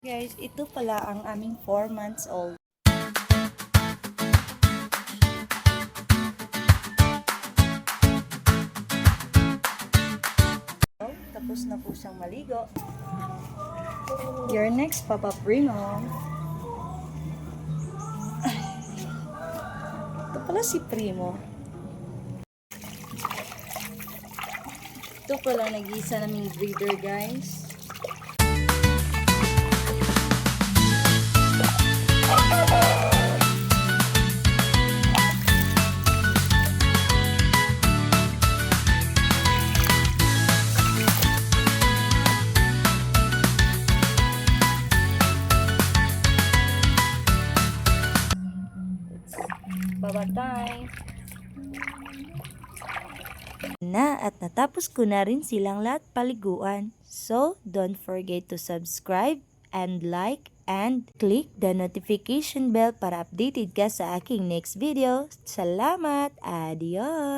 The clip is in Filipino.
Guys, ito pala ang aming 4 months old. Tapos na po siyang maligo. Your next, Papa Primo. Ito pala si Primo. Ito pala nag-isa naming breeder, guys. Babatay. Na at natapos ko na rin silang lahat paliguan. So, don't forget to subscribe and like and click the notification bell para updated ka sa aking next video. Salamat! Adios!